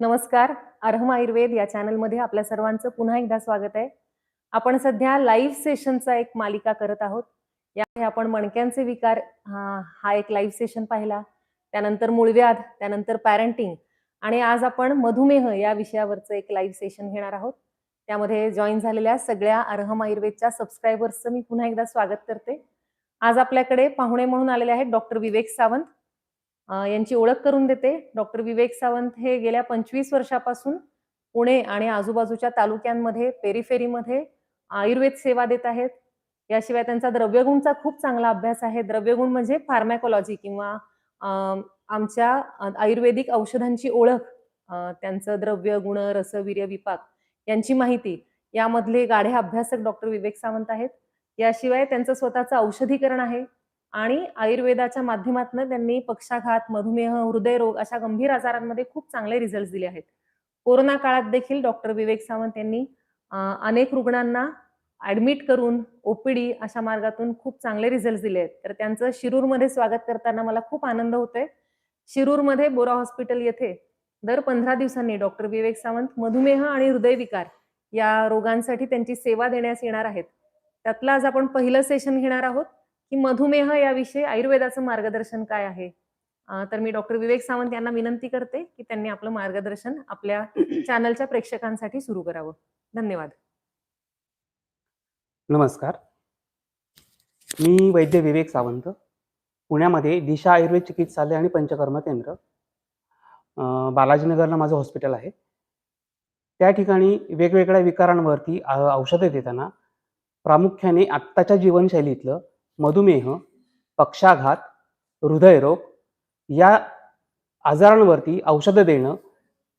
नमस्कार अर्हम आयुर्वेद या चॅनलमध्ये आपल्या सर्वांचं पुन्हा एकदा स्वागत आहे. आपण सध्या लाईव्ह सेशनचा एक मालिका करत आहोत. यामध्ये आपण मणक्यांचे विकार हा हा एक लाईव्ह सेशन पाहिला. त्यानंतर मूळव्याध त्यानंतर पॅरेंटिंग आणि आज आपण मधुमेह या विषयावरचं एक लाईव्ह सेशन घेणार आहोत. त्यामध्ये जॉईन झालेल्या सगळ्या अर्हम आयुर्वेदच्या सबस्क्रायबर्सचं मी पुन्हा एकदा स्वागत करते. आज आपल्याकडे पाहुणे म्हणून आलेले आहेत डॉक्टर विवेक सावंत यांची ओळख करून देते. डॉक्टर विवेक सावंत हे गेल्या पंचवीस वर्षापासून पुणे आणि आजूबाजूच्या तालुक्यांमध्ये पेरीफेरीमध्ये आयुर्वेद सेवा देत आहेत. याशिवाय त्यांचा द्रव्यगुणचा खूप चांगला अभ्यास आहे. द्रव्यगुण म्हणजे फार्मॅकोलॉजी किंवा आमच्या आयुर्वेदिक औषधांची ओळख त्यांचं द्रव्य गुण रस वीर्य विपाक यांची माहिती. यामधले गाढे अभ्यासक डॉक्टर विवेक सावंत आहेत. याशिवाय त्यांचं स्वतःचं औषधीकरण आहे. आणि आयुर्वेदाच्या माध्यमातून त्यांनी पक्षाघात मधुमेह हृदयरोग अशा गंभीर आजारांमध्ये खूप चांगले रिझल्ट दिले आहेत. कोरोना काळात देखील डॉक्टर विवेक सावंत यांनी अनेक रुग्णांना ऍडमिट करून ओपीडी अशा मार्गातून खूप चांगले रिझल्ट दिले आहेत. तर त्यांचं शिरूरमध्ये स्वागत करताना मला खूप आनंद होतोय. शिरूरमध्ये बोरा हॉस्पिटल येथे दर पंधरा दिवसांनी डॉक्टर विवेक सावंत मधुमेह आणि हृदयविकार या रोगांसाठी त्यांची सेवा देण्यास येणार आहेत. त्यातलं आज आपण पहिलं सेशन घेणार आहोत. की मधुमेह याविषयी आयुर्वेदाचं मार्गदर्शन काय आहे? तर मी डॉक्टर विवेक सावंत यांना विनंती करते की त्यांनी आपलं मार्गदर्शन आपल्या चॅनलच्या प्रेक्षकांसाठी सुरू करावं. धन्यवाद. नमस्कार. मी वैद्य विवेक सावंत पुण्यामध्ये दिशा आयुर्वेद चिकित्सालय आणि पंचकर्म केंद्र बालाजीनगरला माझं हॉस्पिटल आहे. त्या ठिकाणी वेगवेगळ्या विकारांवरती औषधं देताना प्रामुख्याने आत्ताच्या जीवनशैलीतलं मधुमेह पक्षाघात हृदयरोग या आजारांवरती औषधं देणं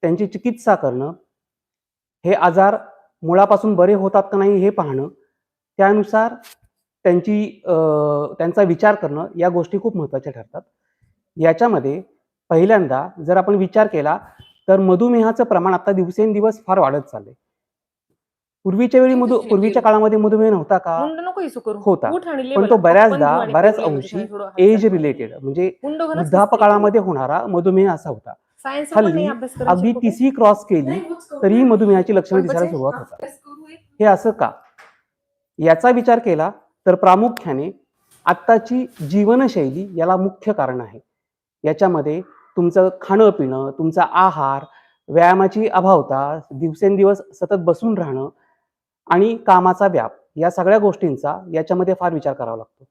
त्यांची चिकित्सा करणं हे आजार मुळापासून बरे होतात का नाही हे पाहणं त्यानुसार त्यांची त्यांचा विचार करणं या गोष्टी खूप महत्त्वाच्या ठरतात. याच्यामध्ये पहिल्यांदा जर आपण विचार केला तर मधुमेहाचं प्रमाण आता दिवसेंदिवस फार वाढत चाललंय. पूर्वीच्या वेळी मधु पूर्वीच्या काळामध्ये मधुमेह नव्हता का? होता. पण तो बऱ्याचदा बऱ्याच अंशी एज. रिलेटेड म्हणजे मुंड घालत वृद्धापकाळामध्ये होणारा मधुमेह असा होता. हल्ली अगदी. तिसरी क्रॉस केली तरी मधुमेहाची लक्षणं दिसायला सुरुवात होतात. हे असं का? याचा विचार केला तर प्रामुख्याने आत्ताची जीवनशैली याला मुख्य कारण आहे. याच्यामध्ये तुमचं खाणं पिणं तुमचा आहार व्यायामाची अभावता दिवसेंदिवस सतत बसून राहणं आणि कामाचा व्याप या सगळ्या गोष्टींचा याच्यामध्ये फार विचार करावा लागतो.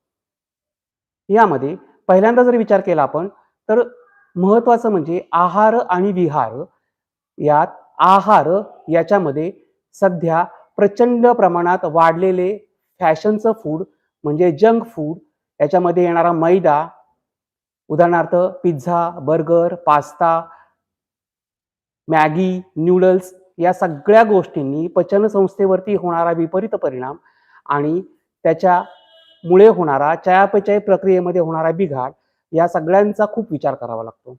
यामध्ये पहिल्यांदा जर विचार केला आपण तर महत्वाचं म्हणजे आहार आणि विहार यात आहार याच्यामध्ये सध्या प्रचंड प्रमाणात वाढलेले फॅशनचं फूड म्हणजे जंक फूड याच्यामध्ये येणारा मैदा उदाहरणार्थ pizza burger pasta Maggi noodles या सगळ्या गोष्टींनी पचनसंस्थेवरती होणारा विपरीत परिणाम आणि त्याच्यामुळे होणारा चयापचय प्रक्रियेमध्ये होणारा बिघाड या सगळ्यांचा खूप विचार करावा लागतो.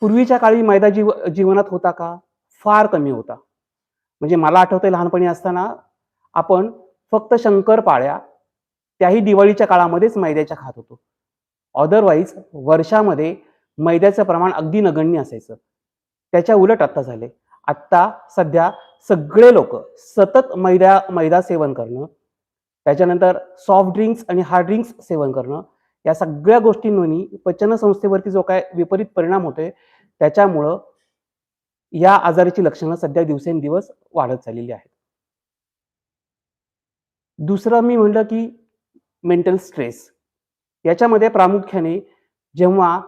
पूर्वीच्या काळी मैदा जीव जीवनात होता का? फार कमी होता. म्हणजे मला आठवतंय लहानपणी असताना आपण फक्त शंकरपाळ्या त्याही दिवाळीच्या काळामध्येच मैद्याच्या खात होतो. अदरवाईज वर्षामध्ये मैद्याचं प्रमाण अगदी नगण्य असायचं. त्याच्या उलट आत्ता झाले. आत्ता सध्या सगळे लोक सतत मैदा मैदा सेवन करणं त्याच्यानंतर सॉफ्ट ड्रिंक्स आणि हार्ड ड्रिंक्स सेवन करणं या सगळ्या गोष्टींनी पचनसंस्थेवरती जो काय विपरीत परिणाम होतोय त्याच्यामुळं या आजाराची लक्षणं सध्या दिवसेंदिवस वाढत चाललेली आहेत. दुसरं मी म्हणलं की मेंटल स्ट्रेस याच्यामध्ये प्रामुख्याने जेव्हा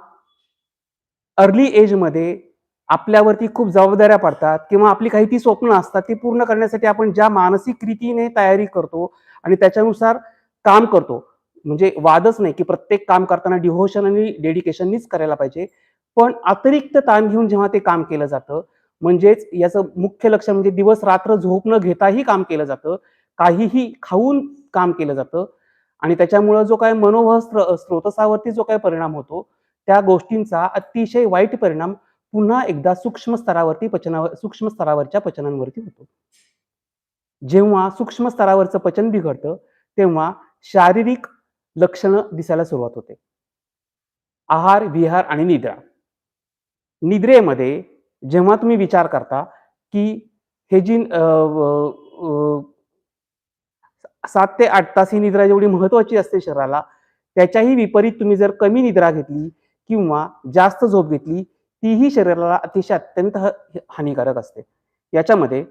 अर्ली एजमध्ये आपल्यावरती खूप जबाबदाऱ्या पडतात किंवा आपली काही ती स्वप्न असतात ती पूर्ण करण्यासाठी आपण ज्या मानसिक रीतीने तयारी करतो आणि त्याच्यानुसार काम करतो. म्हणजे वादच नाही की प्रत्येक काम करताना डिव्होशन आणि डेडिकेशननीच करायला पाहिजे. पण अतिरिक्त ताण घेऊन जेव्हा ते काम केलं जातं म्हणजेच याचं मुख्य लक्ष म्हणजे दिवस रात्र झोप न घेताही काम केलं जातं. काहीही खाऊन काम केलं जातं. आणि त्याच्यामुळं जो काय मनोभाव स्त्रोतसावरती जो काय परिणाम होतो त्या गोष्टींचा अतिशय वाईट परिणाम पुन्हा एकदा सूक्ष्म स्तरावरती पचनावर सूक्ष्म स्तरावरच्या पचनांवरती होतो. जेव्हा सूक्ष्म स्तरावरचं पचन बिघडतं तेव्हा शारीरिक लक्षणं दिसायला सुरुवात होते. आहार विहार आणि निद्रा. निद्रेमध्ये जेव्हा तुम्ही विचार करता की हे जी सात ते आठ तास ही निद्रा जेवढी महत्वाची असते शरीराला त्याच्याही विपरीत तुम्ही जर कमी निद्रा घेतली किंवा जास्त झोप घेतली तीही शरीराला अतिशय अत्यंत हानिकारक असते. याच्यामध्ये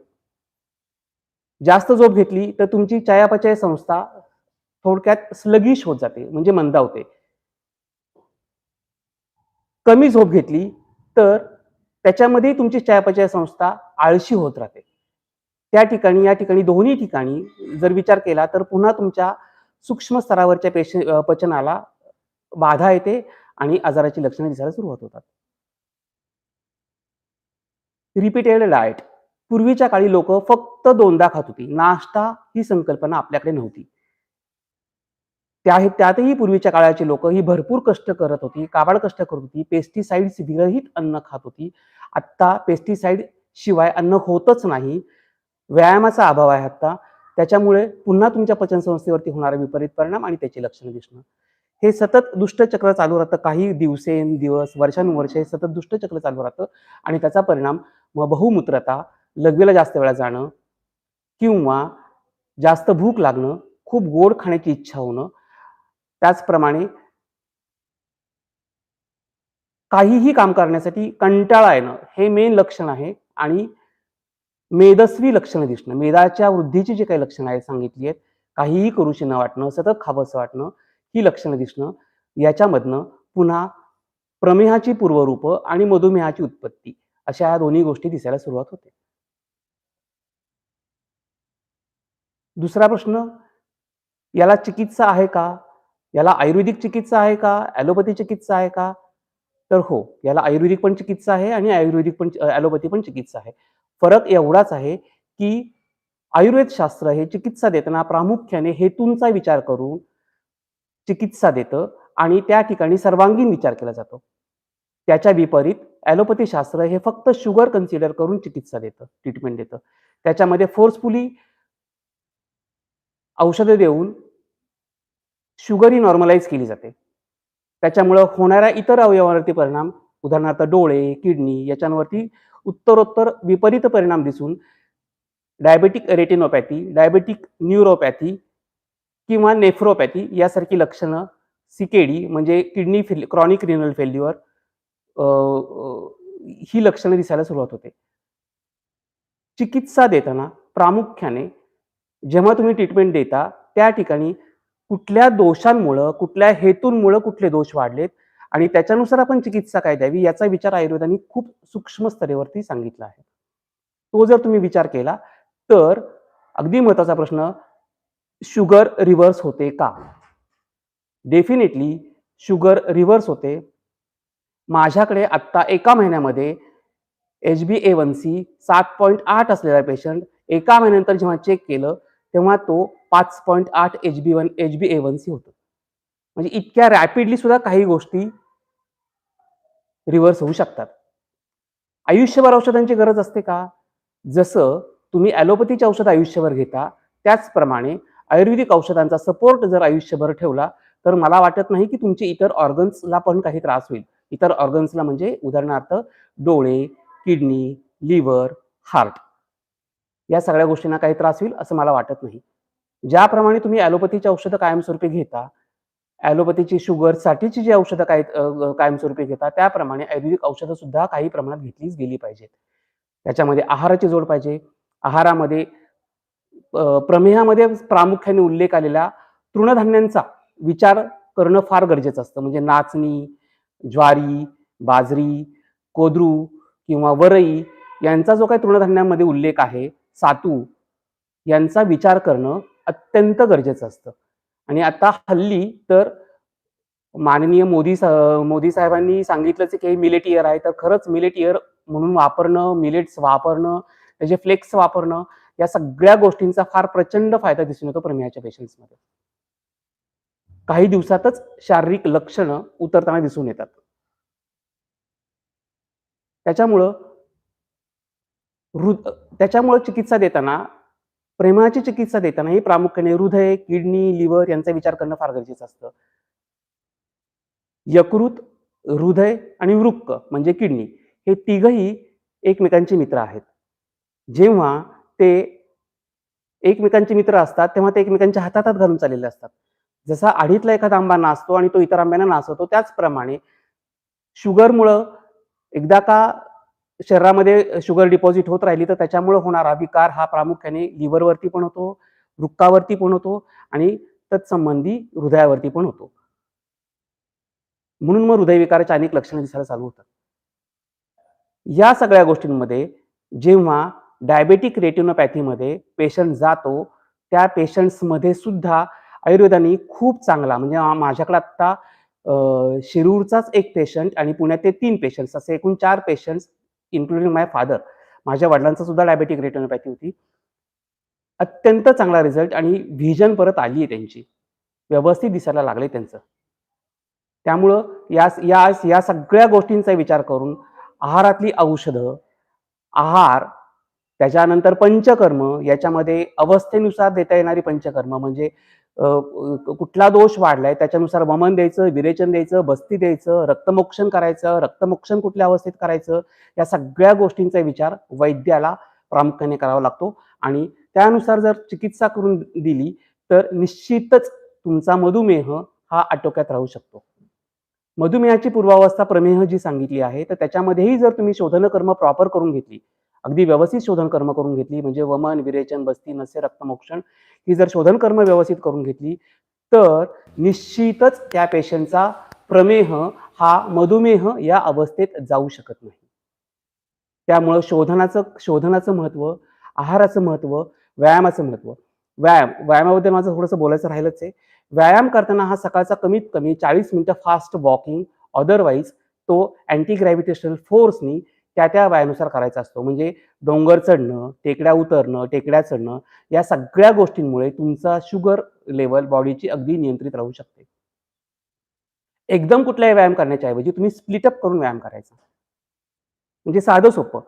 जास्त झोप घेतली तर तुमची चयापचय संस्था थोडक्यात स्लगिश होत जाते म्हणजे मंदावते. कमी झोप घेतली तर त्याच्यामध्ये तुमची चयापचय संस्था आळशी होत राहते. त्या ठिकाणी या ठिकाणी दोन्ही ठिकाणी जर विचार केला तर पुन्हा तुमच्या सूक्ष्म स्तरावरच्या पेश पचनाला बाधा येते आणि आजाराची लक्षणे दिसायला सुरुवात होतात. रिपीटेड डाएट पूर्वीच्या काळी लोक फक्त दोनदा खात होती. नाश्ता ही संकल्पना आपल्याकडे नव्हती. त्या त्यातही पूर्वीच्या काळाची लोक ही भरपूर कष्ट करत होती काबाड कष्ट करत होती पेस्टिसाइड्स विरहित अन्न खात होती. आत्ता पेस्टिसाइड शिवाय अन्न होतच नाही. व्यायामाचा अभाव आहे आता त्याच्यामुळे पुन्हा तुमच्या पचनसंस्थेवरती होणारा विपरीत परिणाम आणि त्याची लक्षणं दिसणं. हे सतत दुष्टचक्र चालू राहतं. काही दिवसेंदिवस वर्षानुवर्ष हे सतत दुष्टचक्र चालू राहतं. आणि त्याचा परिणाम मग बहुमूत्रता लघवीला जास्त वेळा जाणं किंवा जास्त भूक लागणं खूप गोड खाण्याची इच्छा होणं त्याचप्रमाणे काहीही काम करण्यासाठी कंटाळा येणं हे मेन लक्षण आहे. आणि मेदस्वी लक्षणं दिसणं मेदाच्या वृद्धीची जी काही लक्षणं आहेत सांगितली आहेत काहीही करूशी न वाटणं सतत खावंसं वाटणं ही लक्षणं दिसणं याच्यामधनं पुन्हा प्रमेहाची पूर्वरूप आणि मधुमेहाची उत्पत्ती अशा या दोन्ही गोष्टी दिसायला सुरुवात होते. दुसरा प्रश्न याला चिकित्सा आहे का? याला आयुर्वेदिक चिकित्सा आहे का? ॲलोपॅथी चिकित्सा आहे का? तर हो याला आयुर्वेदिक पण चिकित्सा आहे आणि आयुर्वेदिक पण ॲलोपॅथी पण चिकित्सा आहे. फरक एवढाच आहे की आयुर्वेद शास्त्र हे चिकित्सा देताना प्रामुख्याने हेतूंचा विचार करून चिकित्सा देतं आणि त्या ठिकाणी सर्वांगीण विचार केला जातो. त्याच्या विपरीत ॲलोपॅथी शास्त्र हे फक्त शुगर कन्सिडर करून चिकित्सा देतं ट्रीटमेंट देतं. त्याच्यामध्ये फोर्सफुली औषधं देऊन शुगर ही नॉर्मलाइज केली जाते. त्याच्यामुळं होणाऱ्या इतर अवयवांवरती परिणाम उदाहरणार्थ डोळे किडनी याच्यावरती उत्तरोत्तर विपरीत परिणाम दिसून डायबेटिक रेटिनोपॅथी डायबेटिक न्यूरोपॅथी किंवा नेफ्रोपॅथी यासारखी लक्षणं सिकेडी म्हणजे kidney fail chronic renal failure ही लक्षणं दिसायला सुरुवात होते. चिकित्सा देताना प्रामुख्याने जेव्हा तुम्ही ट्रीटमेंट देता त्या ठिकाणी कुठल्या दोषांमुळं कुठल्या हेतूंमुळं कुठले दोष वाढलेत आणि त्याच्यानुसार आपण चिकित्सा काय द्यावी याचा विचार आयुर्वेदाने खूप सूक्ष्म स्तरेवरती सांगितला आहे. तो जर तुम्ही विचार केला तर अगदी महत्त्वाचा प्रश्न शुगर रिव्हर्स होते का? डेफिनेटली शुगर रिव्हर्स होते. माझ्याकडे आत्ता एका महिन्यामध्ये H B A one C सात पॉईंट आठ असलेला पेशंट एका महिन्यानंतर जेव्हा चेक केलं तेव्हा तो पाच पॉईंट आठ H B one H B A one C होतो. म्हणजे इतक्या रॅपिडली सुद्धा काही गोष्टी रिव्हर्स होऊ शकतात. आयुष्यभर औषधांची गरज असते का? जसं तुम्ही ॲलोपॅथीचे औषध आयुष्यभर घेता त्याचप्रमाणे आयुर्वेदिक औषधांचा सपोर्ट जर आयुष्यभर ठेवला तर मला वाटत नाही की तुमचे इतर ऑर्गन्सला पण काही त्रास होईल. इतर ऑर्गन्सला म्हणजे उदाहरणार्थ डोळे किडनी लिव्हर हार्ट या सगळ्या गोष्टींना काही त्रास होईल असं मला वाटत नाही. ज्याप्रमाणे तुम्ही ॲलोपॅथीची औषधं कायमस्वरूपी घेता ॲलोपॅथीची शुगरसाठीची जी औषधं काय कायमस्वरूपी घेता त्याप्रमाणे आयुर्वेदिक औषधं सुद्धा काही प्रमाणात घेतलीच गेली पाहिजेत. त्याच्यामध्ये आहाराची जोड पाहिजे. आहारामध्ये प्रमेहामध्ये प्रामुख्याने उल्लेख आलेला तृणधान्यांचा विचार करणं फार गरजेचं असतं. म्हणजे नाचणी ज्वारी बाजरी कोद्रू किंवा वरई यांचा जो काही तृणधान्यांमध्ये उल्लेख आहे सातू यांचा विचार करणं अत्यंत गरजेचं असतं. आणि आता हल्ली तर माननीय मोदी सा- मोदी साहेबांनी सांगितलंच की की मिलेट इयर आहे. तर खरंच मिलेट इयर म्हणून वापरणं मिलेट्स वापरणं त्याचे फ्लेक्स वापरणं या सगळ्या गोष्टींचा फार प्रचंड फायदा दिसून येतो प्रमेहाच्या पेशंट्समध्ये काही दिवसातच शारीरिक लक्षणं उतरताना दिसून येतात. त्याच्यामुळं हृद त्याच्यामुळं चिकित्सा देताना प्रेमाची चिकित्सा देताना ही प्रामुख्याने हृदय किडनी लिव्हर यांचा विचार करणं फार गरजेचं असतं. यकृत हृदय आणि वृक्क म्हणजे किडनी हे तिघही एकमेकांचे मित्र आहेत. जेव्हा ते एकमेकांचे मित्र असतात तेव्हा ते एकमेकांच्या हातात हात घालून चाललेले असतात. जसा आढीतला एखादा आंबा नाचतो आणि तो इतर आंब्यांना नाचवतो त्याचप्रमाणे शुगरमुळं एकदा का शरीरामध्ये शुगर डिपॉझिट होत राहिली तर त्याच्यामुळे होणारा विकार हा प्रामुख्याने लिव्हरवरती पण होतो वृक्कावरती पण होतो आणि तत्संबंधी हृदयावरती पण होतो. म्हणून मग हृदयविकाराची अनेक लक्षणं दिसायला चालू होतात. या सगळ्या गोष्टींमध्ये जेव्हा डायबेटिक रेटिनोपॅथीमध्ये पेशंट जातो. त्या पेशंट्समध्ये सुद्धा आयुर्वेदाने खूप चांगला म्हणजे माझ्याकडे आत्ता शिरूरचाच एक पेशंट आणि पुण्यातले तीन पेशंट्स असे एकूण चार पेशंट्स इन्क्लुडिंग माय फादर माझ्या वडिलांचा सुद्धा डायबेटिक रेटिनोपॅथी होती. अत्यंत चांगला रिझल्ट आणि व्हिजन परत आली आहे त्यांची. व्यवस्थित दिसायला लागले त्यांचं. त्यामुळं या या या सगळ्या गोष्टींचा विचार करून आहारातली औषधं आहार त्याच्यानंतर पंचकर्म याच्यामध्ये अवस्थेनुसार देता येणारी पंचकर्म म्हणजे कुठला दोष वाढलाय त्याच्यानुसार वमन द्यायचं विरेचन द्यायचं बस्ती द्यायचं रक्तमोक्षण करायचं रक्तमोक्षण कुठल्या अवस्थेत करायचं या सगळ्या गोष्टींचा विचार वैद्याला प्रामुख्याने करावा लागतो. आणि त्यानुसार जर चिकित्सा करून दिली तर निश्चितच तुमचा मधुमेह हा आटोक्यात राहू शकतो. मधुमेहाची पूर्वावस्था प्रमेह जी सांगितली आहे तर त्याच्यामध्येही जर तुम्ही शोधनकर्म प्रॉपर करून घेतली अगदी व्यवस्थित शोधन कर्म करून घेतली म्हणजे वमन विरेचन बस्ती नसे रक्तमोक्षण ही जर शोधन कर्म व्यवस्थित करून घेतली तर निश्चितच त्या पेशंटचा प्रमेह हा मधुमेह या अवस्थेत जाऊ शकत नाही. त्यामुळं शोधनाचं शोधनाचं महत्त्व आहाराचं महत्त्व व्यायामाचं महत्त्व. व्यायाम व्यायामाबद्दल माझं थोडंसं बोलायचं राहिलंच आहे. व्यायाम करताना हा सकाळचा कमीत कमी चाळीस मिनिटं फास्ट वॉकिंग अदरवाईज तो अँटी ग्रॅव्हिटेशनल फोर्सनी त्या त्या वयानुसार करायचा असतो. म्हणजे डोंगर चढणं टेकड्या उतरणं टेकड्या चढणं या सगळ्या गोष्टींमुळे तुमचा शुगर लेवल बॉडीची अगदी नियंत्रित राहू शकते. एकदम कुठलाही व्यायाम करण्याच्या ऐवजी तुम्ही स्प्लिटअप करून व्यायाम करायचा. म्हणजे साधं सोपं.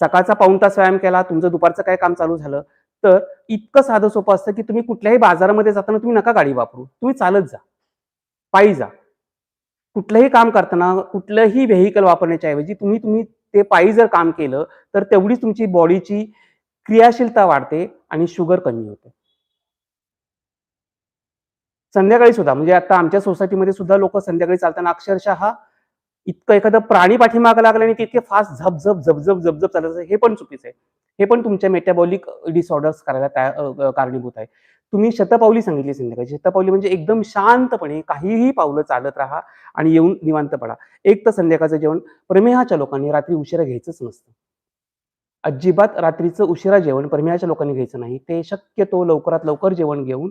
सकाळचा पाऊण तास व्यायाम केला तुमचं दुपारचं काय काम चालू झालं तर इतकं साधं सोपं असतं की तुम्ही कुठल्याही बाजारामध्ये जाताना तुम्ही नका गाडी वापरू. तुम्ही चालत जा. पायी जा. कुठलंही काम करताना कुठलंही व्हेकल वापरण्याच्या ऐवजी तुम्ही तुम्ही ते पायी जर काम केलं तर तेवढीच तुमची बॉडीची क्रियाशीलता वाढते आणि शुगर कमी होते. संध्याकाळी सुद्धा म्हणजे आता आमच्या सोसायटीमध्ये सुद्धा लोक संध्याकाळी चालताना अक्षरशः इतकं एखादं प्राणी पाठीमागं लागलं आणि ते इतके फास्ट झपझप झपझप झपझप चालायचं हे पण चुकीचं आहे. हे पण तुमच्या मेटाबॉलिक डिसऑर्डर्स करायला कारणीभूत आहे. तुम्ही शतपावली सांगितली संध्याकाळी शतपावली म्हणजे एकदम शांतपणे काहीही पावलं चालत राहा आणि येऊन निवांत पडा. एक तर संध्याकाळचं जेवण. प्रमेहाच्या लोकांनी रात्री उशिरा घ्यायचंच नसतं. अजिबात रात्रीचं उशिरा जेवण प्रमेहाच्या लोकांनी घ्यायचं नाही. ते शक्यतो लवकरात लवकर जेवण घेऊन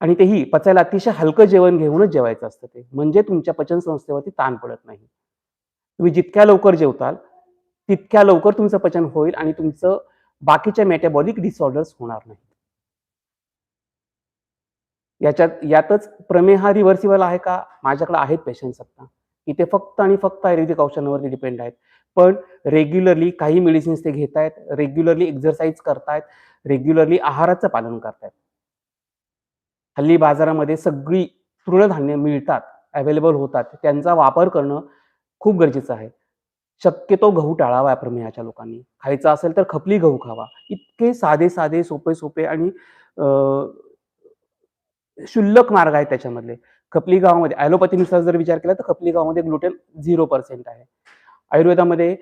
आणि तेही पचायला अतिशय हलकं जेवण घेऊनच जेवायचं असतं ते. म्हणजे तुमच्या पचन संस्थेवरती ताण पडत नाही. तुम्ही जितक्या लवकर जेवताल तितक्या लवकर तुमचं पचन होईल आणि तुमचं बाकीच्या मेटाबॉलिक डिसऑर्डर्स होणार नाहीत. याच्यात यातच प्रमेह हा रिव्हर्सिबल आहे का? माझ्याकडे आहेत पेशंट्स आता की ते फक्त आणि फक्त आयुर्वेदिक औषधांवरती डिपेंड आहेत. पण रेग्युलरली काही मेडिसिन्स ते घेत आहेत रेग्युलरली एक्झरसाईज करतायत रेग्युलरली आहाराचं पालन करतायत. हल्ली बाजारामध्ये सगळी तृणधान्य मिळतात अवेलेबल होतात. त्यांचा वापर करणं खूप गरजेचं आहे. शक्यतो गहू टाळावा प्रमेहाच्या लोकांनी. खायचा असेल तर खपली गहू खावा. इतके साधे साधे सोपे सोपे आणि शुल्लक क्षुल्लक मार्ग आहेत त्याच्यामधले. खपली गावामध्ये ॲलोपॅथीनुसार जर विचार केला तर खपली गावामध्ये ग्लुटेन झिरो पर्सेंट आहे. आयुर्वेदामध्ये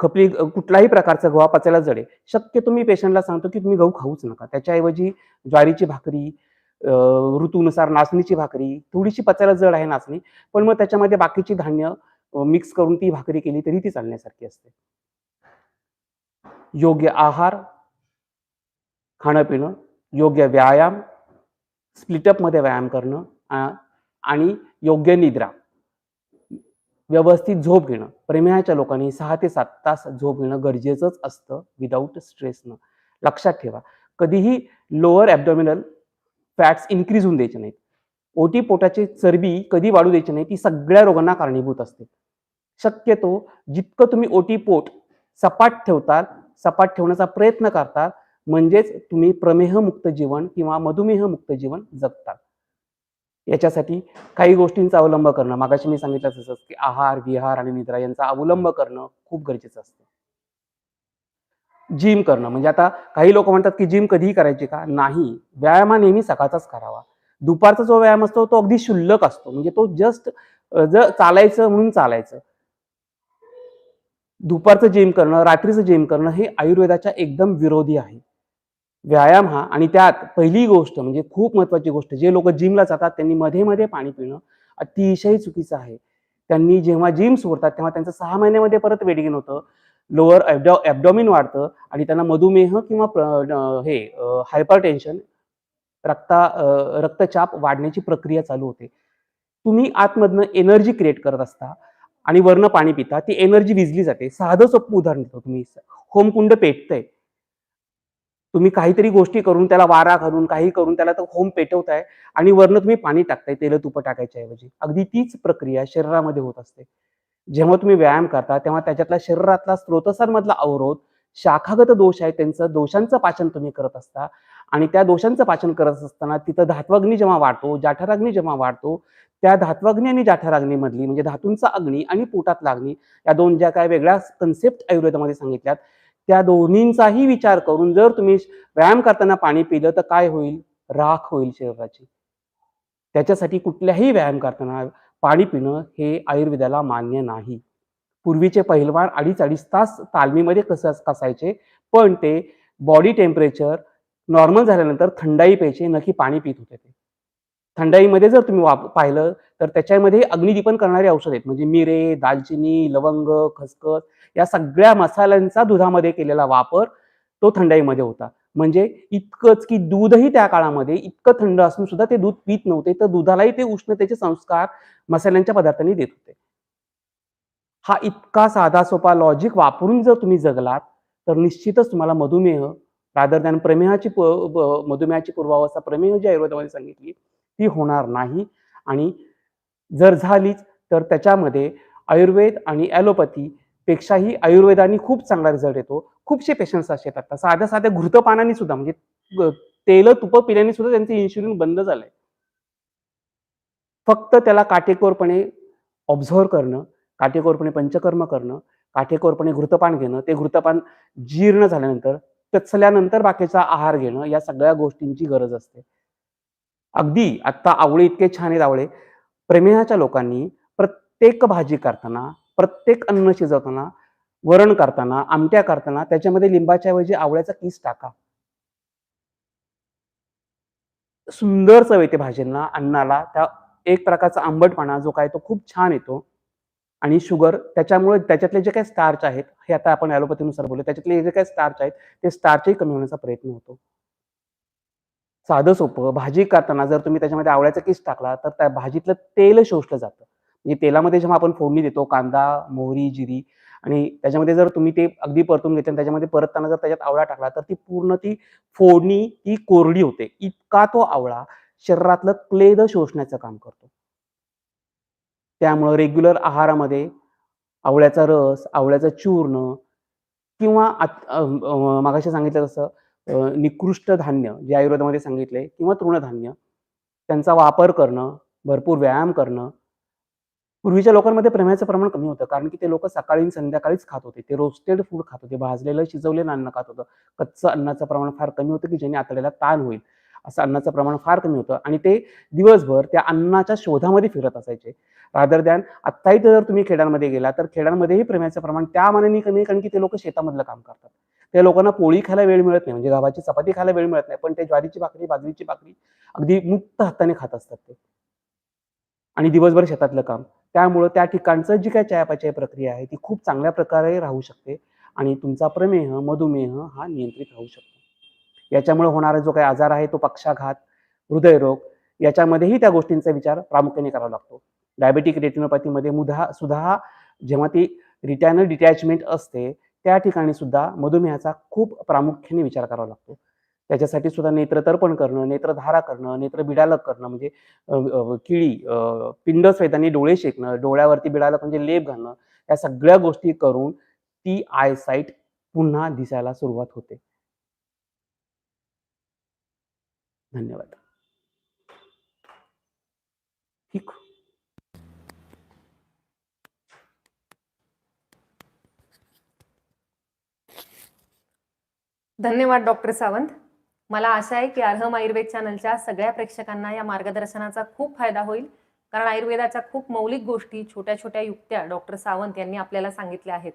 खपली कुठलाही प्रकारचा गव्हा पचायला जड आहे. तुम्ही पेशंटला सांगतो की तुम्ही गहू खाऊच नका. त्याच्याऐवजी ज्वारीची भाकरी ऋतूनुसार नाचणीची भाकरी थोडीशी पचायला जड आहे नाचणी पण मग त्याच्यामध्ये बाकीची धान्य मिक्स करून ती भाकरी केली तरी ती चालण्यासारखी असते. योग्य आहार खाणं पिणं योग्य व्यायाम स्प्लिटअपमध्ये व्यायाम करणं आणि योग्य निद्रा व्यवस्थित झोप घेणं. प्रमेहाच्या लोकांनी सहा ते सात तास झोप घेणं गरजेचंच असतं विदाऊट स्ट्रेसनं लक्षात ठेवा कधीही लोअर ॲबडॉमिनल फॅट्स इन्क्रीज होऊन द्यायचे नाहीत. ओटी पोटाची चरबी कधी वाढू द्यायची नाही ती सगळ्या रोगांना कारणीभूत असते. शक्यतो जितकं तुम्ही ओटी पोट सपाट ठेवताल सपाट ठेवण्याचा प्रयत्न करतात म्हणजेच तुम्ही प्रमेहमुक्त जीवन किंवा मधुमेहमुक्त जीवन जगतात. याच्यासाठी काही गोष्टींचा अवलंब करणं मागाशी मी सांगितलं तसंच की आहार विहार आणि निद्रा यांचा अवलंब करणं खूप गरजेचं असतं. जिम करणं म्हणजे आता काही लोक म्हणतात की जिम कधीही करायची का? नाही. व्यायाम हा नेहमी सकाळचाच करावा. दुपारचा जो व्यायाम असतो तो अगदी शुल्लक असतो. म्हणजे तो जस्ट जर चालायचं म्हणून चालायचं. दुपारचं जिम करणं रात्रीचं जिम करणं हे आयुर्वेदाच्या एकदम विरोधी आहे. व्यायाम हा आणि त्यात पहिली गोष्ट म्हणजे खूप महत्वाची गोष्ट जे लोक जिमला जातात त्यांनी मध्ये मध्ये पाणी पिणं अतिशय चुकीचं आहे. त्यांनी जेव्हा जिम सोडतात तेव्हा त्यांचं सहा महिन्यामध्ये परत वेट गेन होतं. लोअर ॲबडॉ ॲबडॉमिन वाढतं आणि त्यांना मधुमेह किंवा हे हायपर टेन्शन रक्ता रक्तचाप वाढण्याची प्रक्रिया चालू होते. तुम्ही आतमधनं एनर्जी क्रिएट करत असता. आणि वरनं पाणी पिता ती एनर्जी विजली जाते. साधं सोपं उदाहरण देतो तुम्ही. होमकुंड पेटतंय. तुम्ही काहीतरी गोष्टी करून त्याला वारा घालून काही करून त्याला तर होम पेटवताय आणि वरनं तुम्ही पाणी टाकताय तेल तुपं टाकायच्या ऐवजी. अगदी तीच प्रक्रिया शरीरामध्ये होत असते. जेव्हा तुम्ही व्यायाम करता तेव्हा त्याच्यातला शरीरातला स्रोतसांमधला अवरोध शाखागत दोष आहे त्यांचं दोषांचं पाचन तुम्ही करत असता. आणि त्या दोषांचं पाचन करत असताना तिथं धात्वाग्नी जेव्हा वाढतो जाठराग्नी जेव्हा वाढतो त्या धात्वाग्नी आणि जाठराग्नी मधली म्हणजे धातूंचा अग्नी आणि पोटात लागणी या दोन ज्या काय वेगळ्या कन्सेप्ट आयुर्वेदामध्ये सांगितल्यात त्या दोन्हींचाही विचार करून जर तुम्ही व्यायाम करताना पाणी पिलं तर काय होईल? राख होईल शरीराची. त्याच्यासाठी कुठल्याही व्यायाम करताना पाणी पिणं हे आयुर्वेदाला मान्य नाही. पूर्वीचे पहिलवान अडीच अडीच तास तालमीमध्ये कसं कसायचे? पण ते बॉडी टेम्परेचर नॉर्मल झाल्यानंतर थंडाई प्यायचे नक्की पाणी पित होते ते. थंडाईमध्ये जर तुम्ही वाप पाहिलं तर त्याच्यामध्ये अग्निदीपन करणारे औषध आहेत. म्हणजे मिरे दालचिनी लवंग खसखस या सगळ्या मसाल्यांचा दुधामध्ये केलेला वापर तो थंडाईमध्ये होता. म्हणजे इतकंच की दूधही त्या काळामध्ये इतकं थंड असून सुद्धा ते दूध पित नव्हते तर दुधालाही ते उष्णतेचे संस्कार मसाल्यांच्या पदार्थांनी देत होते. हा इतका साधा सोपा लॉजिक वापरून जर तुम्ही जगलात तर निश्चितच तुम्हाला मधुमेह रादर दॅन प्रमेहाची मधुमेहाची पूर्वावस्था प्रमेह जी आयुर्वेदामध्ये सांगितली ती होणार नाही. आणि जर झालीच तर त्याच्यामध्ये आयुर्वेद आणि ॲलोपॅथी पेक्षाही आयुर्वेदाने खूप चांगला रिझल्ट येतो. खूपशे पेशंट्स असे येतात. साध्या साध्या घृतपानाने सुद्धा म्हणजे तेल तुप पिल्याने सुद्धा त्यांचं इन्शुलिन बंद झालंय. फक्त त्याला काटेकोरपणे ऑब्झर्व करणं काटेकोरपणे पंचकर्म करणं काटेकोरपणे घृतपान घेणं ते घृतपान जीर्ण झाल्यानंतर तत्सल्यानंतर बाकीचा आहार घेणं या सगळ्या गोष्टींची गरज असते. अगदी आत्ता आवळे इतके छान आहेत आवळे. प्रमेहाच्या लोकांनी प्रत्येक भाजी करताना प्रत्येक अन्न शिजवताना वरण करताना आमट्या करताना त्याच्यामध्ये लिंबाच्या ऐवजी आवळ्याचा किस टाका. सुंदर चव येते भाजींना अन्नाला. त्या एक प्रकारचा आंबटपणा जो काय तो खूप छान येतो. आणि शुगर त्याच्यामुळे त्याच्यातले जे काही स्टार्च आहेत हे आता आपण ॲलोपॅथीनुसार बोलू त्याच्यातले जे काही स्टार्च आहेत ते स्टार्चही कमी होण्याचा प्रयत्न होतो. साधं सोपं भाजी करताना जर तुम्ही त्याच्यामध्ये आवळ्याचा किस टाकला तर त्या भाजीतलं तेल शोषलं जातं. म्हणजे तेलामध्ये जेव्हा आपण फोडणी देतो कांदा मोहरी जिरी आणि त्याच्यामध्ये जर तुम्ही ते अगदी परतून घेतले आणि त्याच्यामध्ये परतताना जर त्याच्यात आवळा टाकला तर ती पूर्ण ती फोडणी ती कोरडी होते. इतका तो आवळा शरीरातलं क्लेद शोषण्याचं काम करतो. त्यामुळं रेग्युलर आहारामध्ये आवळ्याचा रस आवळ्याचं चूर्ण किंवा मागाशी सांगितलं तसं निकृष्ट धान्य जे आयुर्वेदामध्ये सांगितले किंवा तृणधान्य त्यांचा वापर करणं भरपूर व्यायाम करणं पूर्वीच्या लोकांमध्ये प्रमेहाचं प्रमाण कमी होतं. कारण की ते लोक सकाळी संध्याकाळीच खात होते. ते रोस्टेड फूड खात होते. भाजलेलं शिजवलेलं अन्न खात होतं. कच्चं अन्नाचं प्रमाण फार कमी होतं की ज्याने आतड्याला ताण होईल. असं अन्नाचं प्रमाण फार कमी होतं. आणि ते दिवसभर त्या अन्नाच्या शोधामध्ये फिरत असायचे. रादर दॅन आत्ताही जर तुम्ही खेड्यांमध्ये गेला तर खेड्यांमध्येही प्रेमाचं प्रमाण त्या मानाने कमी आहे कारण की ते लोक शेतामधलं काम करतात. त्या लोकांना पोळी खायला वेळ मिळत नाही म्हणजे गव्हाची चपाती खायला वेळ मिळत नाही पण ते ज्वारीची भाकरी बाजरीची भाकरी अगदी मुक्त हाताने खात असतात ते. आणि दिवसभर शेतातलं काम. त्यामुळं त्या ठिकाणचं जी काय चयापचय प्रक्रिया आहे ती खूप चांगल्या प्रकारे राहू शकते. आणि तुमचा प्रमेह मधुमेह हा नियंत्रित राहू शकतो. याच्यामुळे होणारा जो काही आजार आहे तो पक्षाघात हृदयरोग याच्यामध्येही त्या गोष्टींचा विचार प्रामुख्याने करावा लागतो. डायबेटिक रेटिनोपॅथीमध्ये मुधा सुद्धा जेव्हा ती रिटॅनल डिटॅचमेंट असते त्या ठिकाणी सुद्धा मधुमेहाचा खूप प्रामुख्याने विचार करावा लागतो. त्याच्यासाठी सुद्धा नेत्रतर्पण करणं नेत्रधारा करणं नेत्र बिडालक करणं म्हणजे किळी पिंड स्वेदांनी डोळे शेकणं डोळ्यावरती बिडालक म्हणजे लेप घालणं या सगळ्या गोष्टी करून ती आयसाईट पुन्हा दिसायला सुरुवात होते. धन्यवाद. ठीक. धन्यवाद डॉक्टर सावंत. मला आशा आहे की अर्हम आयुर्वेद चॅनलच्या सगळ्या प्रेक्षकांना या मार्गदर्शनाचा खूप फायदा होईल. कारण आयुर्वेदाच्या खूप मौलिक गोष्टी छोट्या छोट्या युक्त्या डॉक्टर सावंत यांनी आपल्याला सांगितल्या आहेत.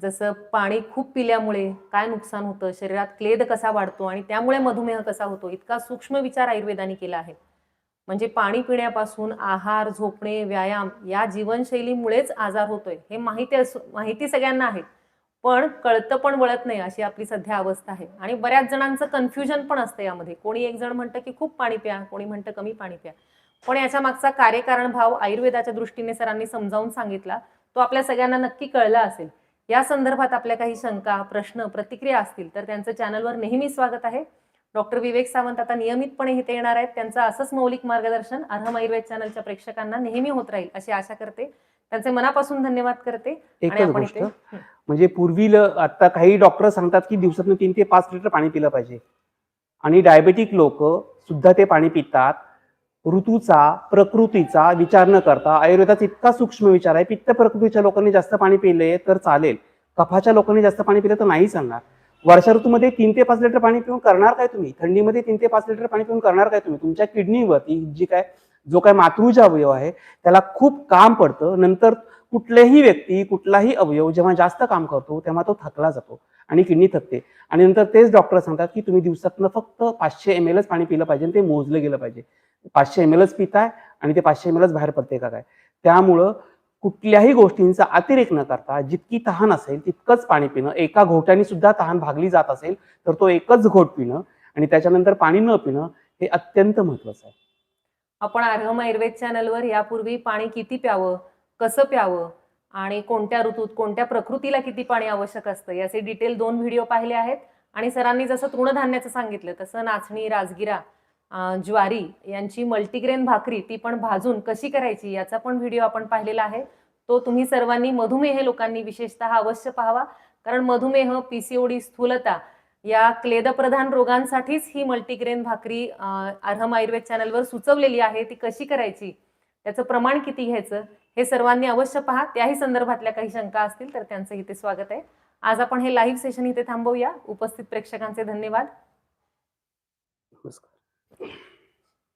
जसं पाणी खूप पिल्यामुळे काय नुकसान होतं? शरीरात क्लेद कसा वाढतो आणि त्यामुळे मधुमेह कसा होतो? इतका सूक्ष्म विचार आयुर्वेदाने केला आहे. म्हणजे पाणी पिण्यापासून आहार झोपणे व्यायाम या जीवनशैलीमुळेच आजार होतोय हे माहिती असू माहिती सगळ्यांना आहे. पण कळतं पण वळत नाही अशी आपली सध्या अवस्था आहे. आणि बऱ्याच जणांचं कन्फ्युजन पण असतं यामध्ये. कोणी एक जण म्हणतं की खूप पाणी प्या कोणी म्हणतं कमी पाणी प्या. पण याच्या मागचा कार्यकारण भाव आयुर्वेदाच्या दृष्टीने सरांनी समजावून सांगितला तो आपल्या सगळ्यांना नक्की कळला असेल. या संदर्भात आपल्या काही शंका प्रश्न प्रतिक्रिया असतील तर त्यांचं चॅनलवर नेहमी स्वागत आहे. डॉक्टर विवेक सावंत आता नियमितपणे इथे येणार आहेत. त्यांचं असंच मौलिक मार्गदर्शन अर्हम आयुर्वेद चॅनलच्या प्रेक्षकांना नेहमी होत राहील अशी आशा करते. त्यांचे मनापासून धन्यवाद करते. एकच गोष्ट. म्हणजे पूर्वी आता काही डॉक्टर सांगतात की दिवसातून तीन ते पाच लिटर पाणी पिलं पाहिजे. आणि डायबेटिक लोक सुद्धा ते पाणी पितात. ऋतूचा प्रकृतीचा विचार न करता आयुर्वेदाचा इतका सूक्ष्म विचार आहे पित्त प्रकृतीच्या लोकांनी जास्त पाणी पिले तर चालेल. कफाच्या लोकांनी जास्त पाणी पिलं तर नाही सांगणार वर्षा ऋतूमध्ये तीन ते पाच लिटर पाणी पिऊन करणार काय तुम्ही? थंडीमध्ये तीन ते पाच लिटर पाणी पिऊन करणार काय तुम्ही? तुमच्या किडनीवरती जी काय जो काय मातृजा अवयव आहे त्याला खूप काम पडतं. नंतर कुठलेही व्यक्ती कुठलाही अवयव जेव्हा जास्त काम करतो तेव्हा तो थकला जातो आणि किडनी थकते. आणि नंतर तेच डॉक्टर सांगतात की तुम्ही दिवसातनं फक्त पाचशे एम एलच पाणी पिलं पाहिजे ते मोजलं गेलं पाहिजे. पाचशे एम एलच पिताय आणि ते पाचशे एम एलच बाहेर पडते का काय? त्यामुळं कुठल्याही गोष्टींचा अतिरेक न करता जितकी तहान असेल तितकंच पाणी पिणं. एका घोट्याने सुद्धा तहान भागली जात असेल तर तो एकच घोट पिणं आणि त्याच्यानंतर पाणी न पिणं हे अत्यंत महत्वाचं आहे. आपण आरहम आयुर्वेद चॅनलवर यापूर्वी पाणी किती प्यावं कसं प्यावं आणि कोणत्या ऋतूत कोणत्या प्रकृतीला किती पाणी आवश्यक असतं याचे डिटेल दोन व्हिडिओ पाहिले आहेत. आणि सरांनी जसं तृणधान्याचं सांगितलं तसं नाचणी राजगिरा ज्वारी यांची मल्टीग्रेन भाकरी ती पण भाजून कशी करायची याचा पण व्हिडिओ आपण पाहिलेला आहे. तो तुम्ही सर्वांनी मधुमेह लोकांनी विशेषतः अवश्य पाहावा. कारण मधुमेह पीसीओडी स्थूलता या क्लेदप्रधान रोगांसाठीच ही मल्टीग्रेन भाकरी अर्हम आयुर्वेद चॅनलवर सुचवलेली आहे. ती कशी करायची? त्याचं प्रमाण किती घ्यायचं हे सर्वांनी अवश्य पहा. त्याही संदर्भातल्या काही शंका असतील तर त्यांचं इथे स्वागत आहे. आज आपण हे लाईव्ह सेशन इथे थांबवूया. उपस्थित प्रेक्षकांचे धन्यवाद. नमस्कार.